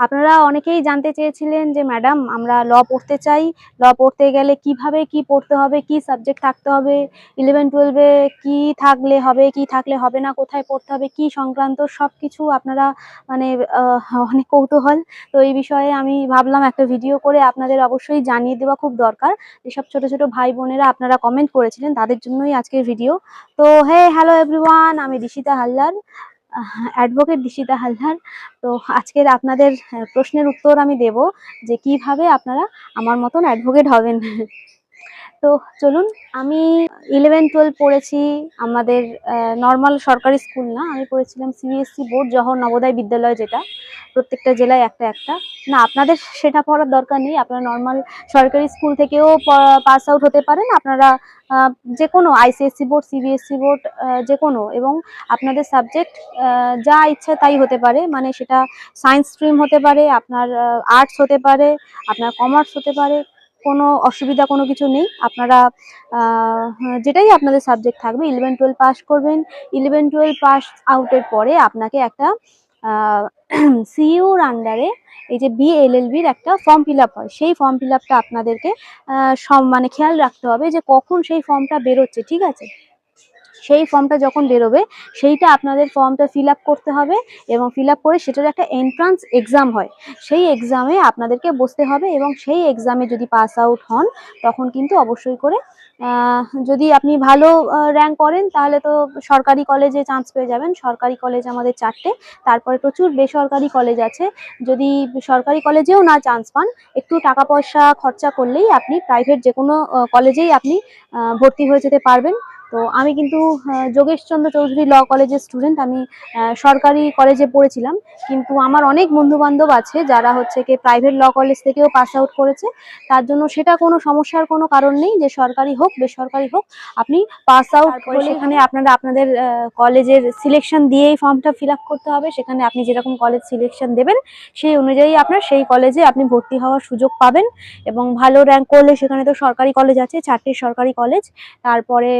আপনারা অনেকেই জানতে চেয়েছিলেন যে, ম্যাডাম, আমরা ল পড়তে চাই। ল পড়তে গেলে কীভাবে কি পড়তে হবে? কি সাবজেক্ট থাকতে হবে? ইলেভেন টুয়েলভে কি থাকলে হবে? কি থাকলে হবে না? কোথায় পড়তে হবে? কি সংক্রান্ত সব কিছু আপনারা মানে অনেক কৌতূহল। তো এই বিষয়ে আমি ভাবলাম একটা ভিডিও করে আপনাদের অবশ্যই জানিয়ে দেওয়া খুব দরকার। যেসব ছোট ছোট ভাই বোনেরা আপনারা কমেন্ট করেছিলেন, তাদের জন্যই আজকের ভিডিও তো হে হ্যালো এভরিওয়ান আমি ঋষিতা হালদার। অ্যাডভোকেট দিশিতা হালদার। তো আজকের আপনাদের প্রশ্নের উত্তর আমি দেব যে কীভাবে আপনারা আমার মতন অ্যাডভোকেট হবেন? তো চলুন, আমি ইলেভেন টুয়েলভ পড়েছি আমাদের নর্মাল সরকারি স্কুল না, আমি পড়েছিলাম সিবিএসসি বোর্ড জহর নবোদয় বিদ্যালয় যেটা, প্রত্যেকটা জেলায় একটা একটা। না, আপনাদের সেটা পড়ার দরকার নেই, আপনারা নর্মাল সরকারি স্কুল থেকেও পাস আউট হতে পারেন, আপনারা যে কোনো আইসিএসসি বোর্ড সিবিএসসি বোর্ড যে কোনো এবং আপনাদের সাবজেক্ট যা ইচ্ছা তাই হতে পারে মানে সেটা সায়েন্স স্ট্রিম হতে পারে, আপনার আর্টস হতে পারে, আপনার কমার্স হতে পারে কোনো অসুবিধা কোনো কিছু নেই। আপনারা যেটাই আপনাদের সাবজেক্ট থাকবে ইলেভেন টুয়েলভ পাস করবেন। ইলেভেন টুয়েলভ পাস আউটের পরে আপনাকে একটা সিইউর আন্ডারে এই যে বিএলএলবির একটা ফর্ম ফিল হয়। সেই ফর্ম ফিল আপনাদেরকে সম মানে খেয়াল রাখতে হবে যে কখন সেই ফর্মটা বেরোচ্ছে, ঠিক আছে? সেই ফর্মটা যখন বেরোবে, সেইটা আপনাদের ফর্মটা ফিল করতে হবে এবং ফিল করে সেটার একটা এন্ট্রান্স এক্সাম হয়। সেই এক্সামে আপনাদেরকে বসতে হবে এবং সেই এক্সামে যদি পাস আউট হন, তখন কিন্তু অবশ্যই করে যদি আপনি ভালো র্যাঙ্ক করেন, তাহলে তো সরকারি কলেজে চান্স পেয়ে যাবেন। সরকারি কলেজ আমাদের চারটে, তারপরে প্রচুর বেসরকারি কলেজ আছে। যদি সরকারি কলেজেও না চান্স পান, একটু টাকা পয়সা খরচা করলেই আপনি প্রাইভেট যে কোনো কলেজেই আপনি ভর্তি হয়ে যেতে পারবেন। তো আমি কিন্তু যোগেশচন্দ্র চৌধুরী ল কলেজের স্টুডেন্ট আমি সরকারি কলেজে পড়েছিলাম। কিন্তু আমার অনেক বন্ধু বান্ধব আছে যারা হচ্ছে কি প্রাইভেট ল কলেজ থেকেও পাস আউট করেছে। তার জন্য সেটা কোনো সমস্যার কোনো কারণ নেই যে সরকারি হোক বেসরকারি হোক আপনি পাস আউট করে সেখানে আপনারা আপনাদের কলেজের সিলেকশন দিয়েই ফর্মটা ফিল আপ করতে হবে। সেখানে আপনি যেরকম কলেজ সিলেকশন দেবেন সেই অনুযায়ী আপনার সেই কলেজে আপনি ভর্তি হওয়ার সুযোগ পাবেন। এবং ভালো র্যাঙ্ক করলে সেখানে তো সরকারি কলেজ আছে চারটি সরকারি কলেজ তারপরে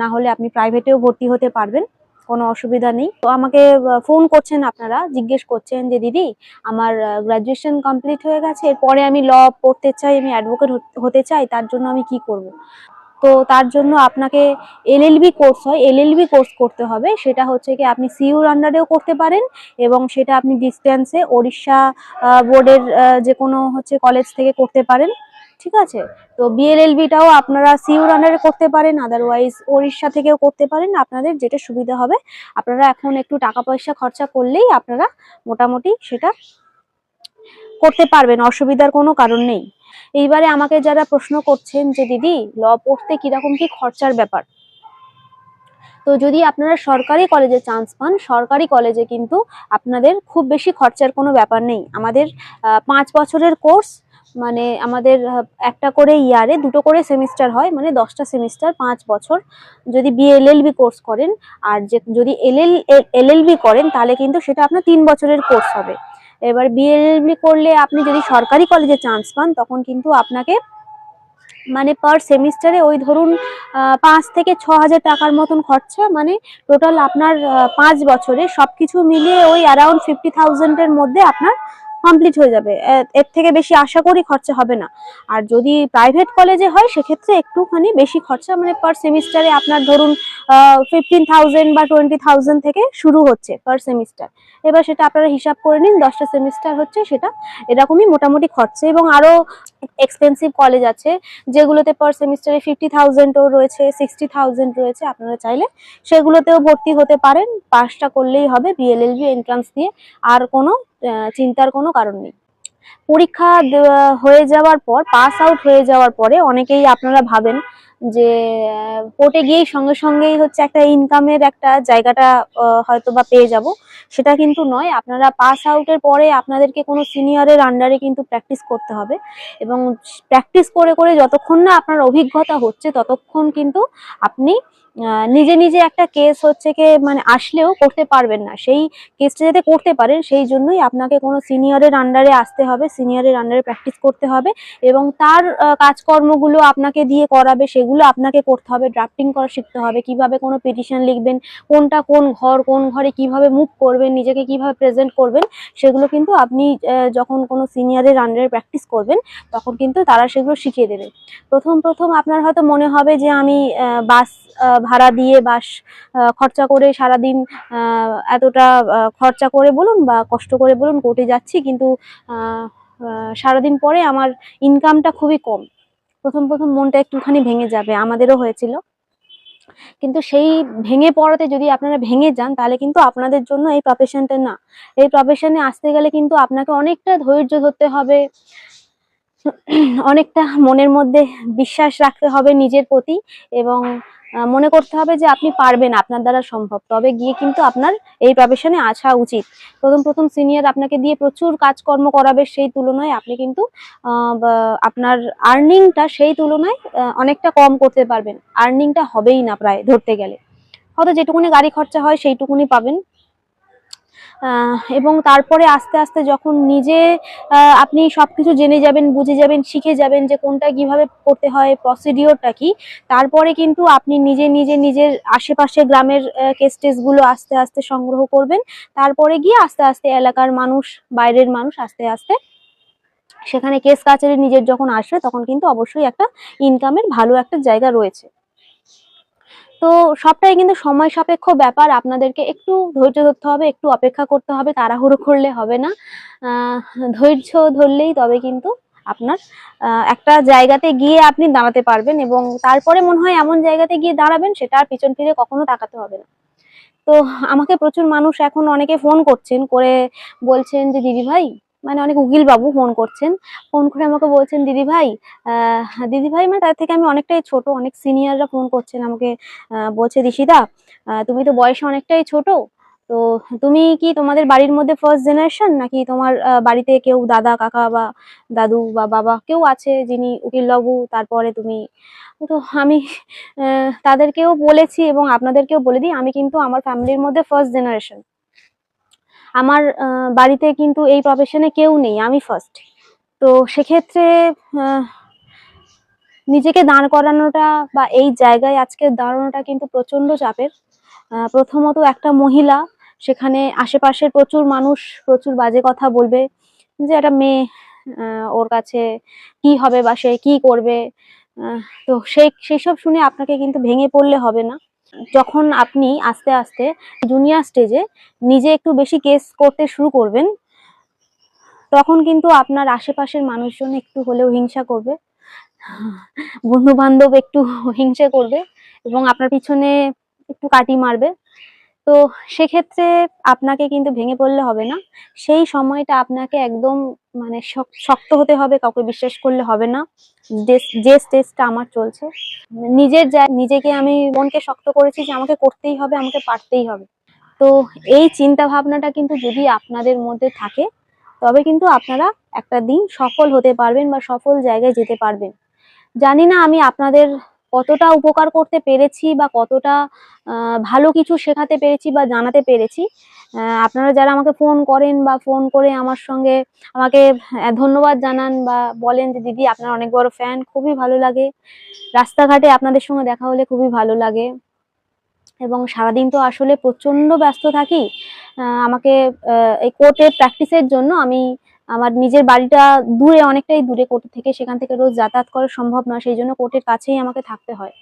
না হলে আপনি প্রাইভেটেও ভর্তি হতে পারবেন, কোনো অসুবিধা নেই। তো আমাকে ফোন করছেন আপনারা, জিজ্ঞেস করছেন যে, দিদি, আমার গ্রাজুয়েশন কমপ্লিট হয়ে গেছে, এরপরে আমি ল পড়তে চাই, আমি অ্যাডভোকেট হতে চাই, তার জন্য আমি কি করব? তো তার জন্য আপনাকে এলএলবি কোর্স হয় এলএলবি কোর্স করতে হবে। সেটা হচ্ছে কি, আপনি সিইউর আন্ডারেও করতে পারেন এবং সেটা আপনি ডিস্টেন্সে ওড়িশা বোর্ডের যে কোনো হচ্ছে কলেজ থেকে করতে পারেন। ঠিক আছে? তো বিএলএলবিটাও আপনারা সিইউর আন্ডারে করতে পারেন আদারওয়াইজ ওড়িশা থেকেও করতে পারেন, আপনাদের যেটা সুবিধা হবে। আপনারা এখন একটু টাকা পয়সা খরচা করলেই আপনারা মোটামুটি সেটা করতে পারবেন, অসুবিধার কোনো কারণ নেই। এইবারে আমাকে যারা প্রশ্ন করছেন যে, দিদি, ল পড়তে কীরকম কি খরচার ব্যাপার? তো যদি আপনারা সরকারি কলেজে চান্স পান, সরকারি কলেজে কিন্তু আপনাদের খুব বেশি খরচার কোনো ব্যাপার নেই। আমাদের পাঁচ বছরের কোর্স মানে আমাদের একটা করে ইয়ারে দুটো করে সেমিস্টার হয় মানে দশটা সেমিস্টার, পাঁচ বছর। যদি বিএলএলবি কোর্স করেন, আর যে, যদি এলএল এলএলবি করেন, তাহলে কিন্তু সেটা আপনার তিন বছরের কোর্স হবে। এবার বিএলএলবি করলে আপনি যদি সরকারি কলেজে চান্স পান, তখন কিন্তু আপনাকে মানে পার সেমিস্টারে ওই ধরুন পাঁচ থেকে ছ হাজার টাকার মতন খরচা মানে টোটাল আপনার পাঁচ বছরে সব কিছু মিলিয়ে ওই অ্যারাউন্ড ফিফটি থাউজেন্ডের মধ্যে আপনার কমপ্লিট হয়ে যাবে। এর থেকে বেশি আশা করি খরচা হবে না। আর যদি প্রাইভেট কলেজে হয়, সেক্ষেত্রে একটুখানি বেশি খরচা মানে পার সেমিস্টারে আপনার ধরুন ফিফটিন থাউজেন্ড বা টোয়েন্টি থাউজেন্ড থেকে শুরু হচ্ছে পার সেমিস্টার এবার সেটা আপনারা হিসাব করে নিন, দশটা সেমিস্টার হচ্ছে সেটা। এরকমই মোটামুটি খরচা। এবং আরও এক্সপেন্সিভ কলেজ আছে, যেগুলোতে পার সেমিস্টারে ফিফটি থাউজেন্ডও রয়েছে সিক্সটি থাউজেন্ড রয়েছে, আপনারা চাইলে সেগুলোতেও ভর্তি হতে পারেন। পাসটা করলেই হবে বিএলএলবি এন্ট্রান্স দিয়ে। আর কোনো চিন্তার কোনো কারণ নেই। পরীক্ষা হয়ে যাওয়ার পর পাস আউট হয়ে যাওয়ার পরে অনেকেই আপনারা ভাবেন যে কোর্টে গিয়েই সঙ্গে সঙ্গেই হচ্ছে একটা ইনকামের একটা জায়গাটা হয়তো বা পেয়ে যাব। সেটা কিন্তু নয়, আপনারা পাস আউটের পরে আপনাদেরকে কোনো সিনিয়রের আন্ডারে কিন্তু প্র্যাকটিস করতে হবে। এবং প্র্যাকটিস করে করে যতক্ষণ না আপনার অভিজ্ঞতা হচ্ছে, ততক্ষণ কিন্তু আপনি নিজে নিজে একটা কেস হচ্ছে কি মানে আসলেও করতে পারবেন না। সেই কেসটা যাতে করতে পারেন, সেই জন্যই আপনাকে কোনো সিনিয়রের আন্ডারে আসতে হবে সিনিয়রের আন্ডারে প্র্যাকটিস করতে হবে। এবং তার কাজকর্মগুলো আপনাকে দিয়ে করাবে, সেগুলো সেগুলো আপনাকে করতে হবে ড্রাফটিং করা শিখতে হবে, কীভাবে কোনো পিটিশন লিখবেন, কোনটা কোন ঘর, কোন ঘরে কীভাবে মুভ করবেন, নিজেকে কীভাবে প্রেজেন্ট করবেন, সেগুলো কিন্তু আপনি যখন কোনো সিনিয়রের আন্ডারে প্র্যাকটিস করবেন, তখন কিন্তু তারা সেগুলো শিখিয়ে দেবে। প্রথম প্রথম আপনার হয়তো মনে হবে যে আমি বাস ভাড়া দিয়ে বাস খরচা করে সারাদিন এতটা খরচা করে বলুন বা কষ্ট করে বলুন কোর্টে যাচ্ছি, কিন্তু সারাদিন পরে আমার ইনকামটা খুবই কম। প্রথম প্রথম মনটা একটুখানি ভেঙে যাবে, আমাদেরও হয়েছিল। কিন্তু সেই ভেঙে পড়াতে যদি আপনারা ভেঙে যান, তাহলে কিন্তু আপনাদের জন্য এই প্রফেশনটা না। এই প্রফেশনে আসতে গেলে কিন্তু আপনাকে অনেকটা ধৈর্য ধরতে হবে। অনেকটা মনের মধ্যে বিশ্বাস রাখতে হবে নিজের প্রতি এবং মনে করতে হবে যে আপনি পারবেন, আপনার দ্বারা সম্ভব। তবে গিয়ে কিন্তু আপনার এই প্রফেশনে আসা উচিত। প্রথম প্রথম সিনিয়র আপনাকে দিয়ে প্রচুর কাজকর্ম করাবে সেই তুলনায় আপনি কিন্তু আপনার আর্নিংটা সেই তুলনায় অনেকটা কম করতে পারবেন। আর্নিংটা হবেই না প্রায় ধরতে গেলে। হয়তো যেটুকুনি গাড়ি খরচা হয় সেইটুকুনি পাবেন। এবং তারপরে আস্তে আস্তে যখন নিজে আপনি সবকিছু জেনে যাবেন, বুঝে যাবেন, শিখে যাবেন যে কোনটা কীভাবে করতে হয় প্রসিডিওরটা কি, তারপরে কিন্তু আপনি নিজে নিজে, নিজের আশেপাশে গ্রামের কেস টেসগুলো আস্তে আস্তে সংগ্রহ করবেন। তারপরে গিয়ে আস্তে আস্তে এলাকার মানুষ, বাইরের মানুষ আস্তে আস্তে সেখানে কেস কাচারি নিজের যখন আসবে, তখন কিন্তু অবশ্যই একটা ইনকামের ভালো একটা জায়গা রয়েছে। তো সবটাই কিন্তু সময় সাপেক্ষ ব্যাপার। আপনাদেরকে একটু ধৈর্য ধরতে হবে, একটু অপেক্ষা করতে হবে, তাড়াহুড়ো করলে হবে না। ধৈর্য ধরলেই তবে কিন্তু আপনার একটা জায়গাতে গিয়ে আপনি দাঁড়াতে পারবেন এবং তারপরে মনে হয় এমন জায়গাতে গিয়ে দাঁড়াবেন, সেটা আর পিছন ফিরে কখনো তাকাতে হবে না। তো আমাকে প্রচুর মানুষ এখন অনেকে ফোন করছেন, করে বলছেন যে, দিদি ভাই মানে অনেক উকিল বাবু ফোন করছেন। ফোন করে আমাকে বলছেন, দিদি ভাই দিদি ভাই মানে তার থেকে আমি অনেকটাই ছোট, অনেক সিনিয়ররা ফোন করছেন আমাকে বলছে, দিশিদা তুমি তো বয়সে অনেকটাই ছোট, তো তুমি কি তোমাদের বাড়ির মধ্যে ফার্স্ট জেনারেশন নাকি তোমার বাড়িতে কেউ দাদা, কাকা বা দাদু বা বাবা কেউ আছে যিনি উকিলবাবু, তারপরে তুমি? তো আমি তাদেরকেও বলেছি এবং আপনাদেরকেও বলে দিই, আমি কিন্তু আমার ফ্যামিলির মধ্যে ফার্স্ট জেনারেশন আমার বাড়িতে কিন্তু এই প্রফেশনে কেউ নেই, আমি ফার্স্ট তো সেক্ষেত্রে নিজেকে দাঁড় করানোটা বা এই জায়গায় আজকে দাঁড়ানোটা কিন্তু প্রচণ্ড চাপের। প্রথমত একটা মহিলা, সেখানে আশেপাশের প্রচুর মানুষ, প্রচুর বাজে কথা বলবে যে একটা মেয়ে ওর কাছে কি হবে বা সে কি করবে। তো সেই সেই সব শুনে আপনাকে কিন্তু ভেঙে পড়লে হবে না। যখন আপনি আস্তে আস্তে জুনিয়র স্টেজে নিজে একটু বেশি কেস করতে শুরু করবেন, তখন কিন্তু আপনার আশেপাশের মানুষজন একটু হলেও হিংসা করবে। বন্ধু বান্ধব একটু হিংসা করবে এবং আপনার পিছনে একটু কাটি মারবে। তো সেক্ষেত্রে আপনাকে কিন্তু ভেঙে পড়লে হবে না। সেই সময়টা আপনাকে একদম মানে শক্ত হতে হবে, কাউকে বিশ্বাস করলে হবে না। যে- স্টেজটা আমার চলছে নিজের যা, নিজেকে আমি মনকে শক্ত করেছি যে আমাকে করতেই হবে, আমাকে পারতেই হবে। তো এই চিন্তা ভাবনাটা কিন্তু যদি আপনাদের মধ্যে থাকে, তবে কিন্তু আপনারা একটা দিন সফল হতে পারবেন বা সফল জায়গায় যেতে পারবেন। জানি না আমি আপনাদের কতটা উপকার করতে পেরেছি বা কতটা ভালো কিছু শেখাতে পেরেছি বা জানাতে পেরেছি আপনারা যারা আমাকে ফোন করেন বা ফোন করে আমার সঙ্গে আমাকে ধন্যবাদ জানান বা বলেন যে, দিদি, আপনার অনেক বড় ফ্যান খুবই ভালো লাগে। রাস্তাঘাটে আপনাদের সঙ্গে দেখা হলে খুবই ভালো লাগে। এবং সারাদিন তো আসলে প্রচণ্ড ব্যস্ত থাকি আমাকে এই কোর্টে প্র্যাকটিসের জন্য আমি আমার নিজের বাড়িটা দূরে, অনেকটাই দূরে কোর্ট থেকে। সেখান থেকে রোজ যাতায়াত করা সম্ভব নয়, সেই জন্য কোর্টের কাছেই আমাকে থাকতে হয়।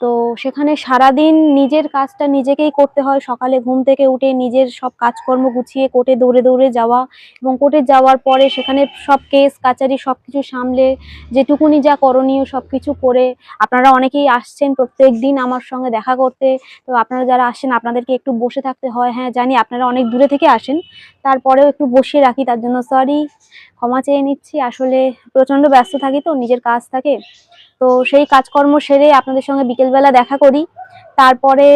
তো সেখানে সারাদিন নিজের কাজটা নিজেকেই করতে হয়। সকালে ঘুম থেকে উঠে নিজের সব কাজকর্ম গুছিয়ে কোর্টে দৌড়ে দৌড়ে যাওয়া এবং কোর্টে যাওয়ার পরে সেখানে সব কেস, কাচারি সবকিছু সামলে যেটুকুনি যা করণীয় সব কিছু করে। আপনারা অনেকেই আসছেন প্রত্যেক দিন আমার সঙ্গে দেখা করতে। তো আপনারা যারা আসছেন, আপনাদেরকে একটু বসে থাকতে হয়। হ্যাঁ জানি আপনারা অনেক দূরে থেকে আসেন। তারপরেও একটু বসিয়ে রাখি, তার জন্য সরি ক্ষমা চেয়ে নিচ্ছি। আসলে প্রচণ্ড ব্যস্ত থাকি তো, নিজের কাজ থাকে। তো সেই কাজকর্ম সেরে আপনাদের সঙ্গে বিকেলবেলা দেখা করি। তারপরে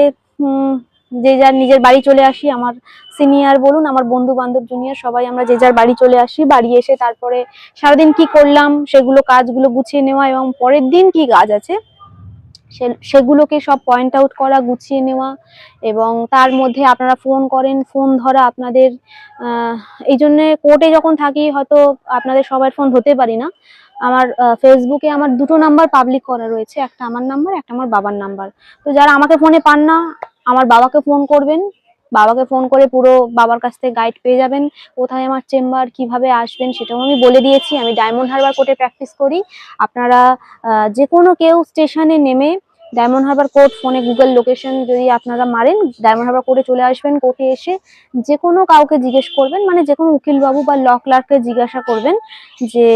যে যার নিজের বাড়ি চলে আসি, আমার সিনিয়র বলুন, আমার বন্ধু বান্ধব জুনিয়র সবাই আমরা যে যার বাড়ি চলে আসি, বাড়ি এসে তারপরে সারাদিন কি করলাম, সেগুলো কাজগুলো গুছিয়ে নেওয়া এবং পরের দিন কি কাজ আছে সেগুলোকে সব পয়েন্ট আউট করা, গুছিয়ে নেওয়া এবং তার মধ্যে আপনারা ফোন করেন ফোন ধরা আপনাদের এই জন্যে কোর্টে যখন থাকি, হয়তো আপনাদের সবার ফোন ধরতে পারি না। আমার ফেসবুকে আমার দুটো নাম্বার পাবলিক করা রয়েছে। একটা আমার নাম্বার একটা আমার বাবার নাম্বার তো যারা আমাকে ফোনে পান না, আমার বাবাকে ফোন করবেন। বাবাকে ফোন করে পুরো বাবার কাছ থেকে গাইড পেয়ে যাবেন। কোথায় আমার চেম্বার কীভাবে আসবেন, সেটাও আমি বলে দিয়েছি। আমি ডায়মন্ড হারবার কোর্টে প্র্যাকটিস করি। আপনারা যে কোনো কেউ স্টেশনে নেমে ডায়মন্ড হারবার কোর্ট ফোনে গুগল লোকেশন যদি আপনারা মারেন ডায়মন্ড হারবার কোর্টে চলে আসবেন কোর্টে এসে যে কোনো কাউকে জিজ্ঞেস করবেন মানে যে কোনো উকিলবাবু বা ল ক্লার্ককে জিজ্ঞাসা করবেন যে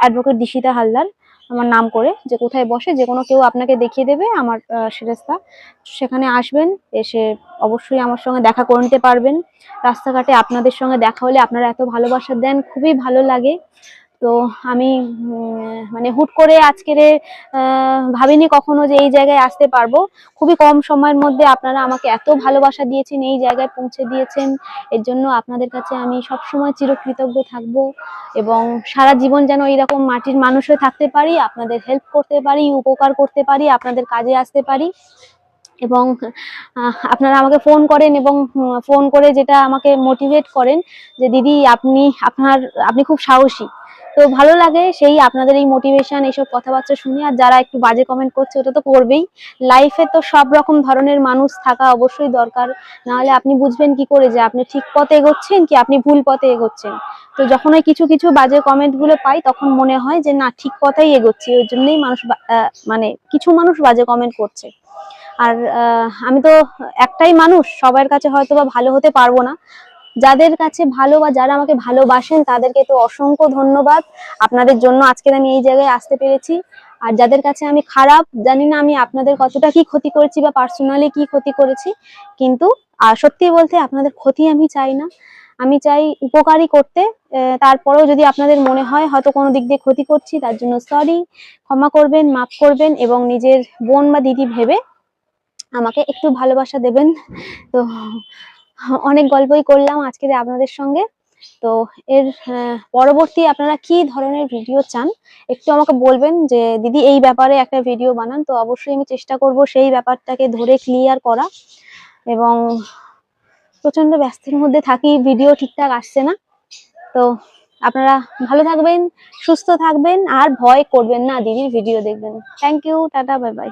অ্যাডভোকেট দিশিতা হালদার, আমার নাম করে, যে কোথায় বসে, যে কোনো কেউ আপনাকে দেখিয়ে দেবে আমার সেরেস্তা। সেখানে আসবেন, এসে অবশ্যই আমার সঙ্গে দেখা করে নিতে পারবেন। রাস্তাঘাটে আপনাদের সঙ্গে দেখা হলে আপনারা এত ভালোবাসা দেন, খুবই ভালো লাগে। তো আমি মানে হুট করে আজকের ভাবিনি কখনো যে এই জায়গায় আসতে পারব। খুবই কম সময়ের মধ্যে আপনারা আমাকে এত ভালোবাসা দিয়েছেন, এই জায়গায় পৌঁছে দিয়েছেন। এর জন্য আপনাদের কাছে আমি সবসময় চিরকৃতজ্ঞ থাকব এবং সারা জীবন যেন এইরকম মাটির মানুষ হয়ে থাকতে পারি, আপনাদের হেল্প করতে পারি, উপকার করতে পারি, আপনাদের কাজে আসতে পারি। এবং আপনারা আমাকে ফোন করেন এবং ফোন করে যেটা আমাকে মোটিভেট করেন যে, দিদি, আপনি, আপনার, আপনি খুব সাহসী। তো ভালো লাগে সেই আপনাদের এই মোটিভেশন এইসব কথাবার্তা শুনে। আর যারা একটু বাজে কমেন্ট করছে, ওটা তো করবেই। লাইফে তো সব রকম ধরনের মানুষ থাকা অবশ্যই দরকার। নাহলে আপনি বুঝবেন কি করে যে আপনি ঠিক পথে এগোচ্ছেন কি আপনি ভুল পথে এগোচ্ছেন। তো যখন ওই কিছু কিছু বাজে কমেন্টগুলো পাই, তখন মনে হয় যে না, ঠিক পথেই এগোচ্ছি। ওই জন্যই মানুষ মানে কিছু মানুষ বাজে কমেন্ট করছে। আর আমি তো একটাই মানুষ, সবার কাছে হয়তো বা ভালো হতে পারব না। যাদের কাছে ভালো বা যারা আমাকে ভালোবাসেন, তাদেরকে তো অসংখ্য ধন্যবাদ। আপনাদের জন্য আজকের আমি এই জায়গায় আসতে পেরেছি। আর যাদের কাছে আমি খারাপ, জানি না আমি আপনাদের কতটা কি ক্ষতি করেছি বা পার্সোনালি কি ক্ষতি করেছি, কিন্তু সত্যি বলতে আপনাদের ক্ষতি আমি চাই না। আমি চাই উপকারই করতে। তারপরেও যদি আপনাদের মনে হয় হয়তো কোনো দিক দিয়ে ক্ষতি করছি, তার জন্য সরি ক্ষমা করবেন, মাফ করবেন এবং নিজের বোন বা দিদি ভেবে আমাকে একটু ভালোবাসা দেবেন। তো অনেক গল্পই করলাম আজকে আপনাদের সঙ্গে। তো এর পরবর্তী আপনারা কি ধরনের ভিডিও চান, একটু আমাকে বলবেন যে, দিদি, এই ব্যাপারে একটা ভিডিও বানান। তো অবশ্যই আমি চেষ্টা করব সেই ব্যাপারটাকে ধরে ক্লিয়ার করা এবং প্রচণ্ড ব্যস্তের মধ্যে থাকি ভিডিও ঠিকঠাক আসছে না। তো আপনারা ভালো থাকবেন, সুস্থ থাকবেন, আর ভয় করবেন না দিদির ভিডিও দেখবেন। Thank you tata bye bye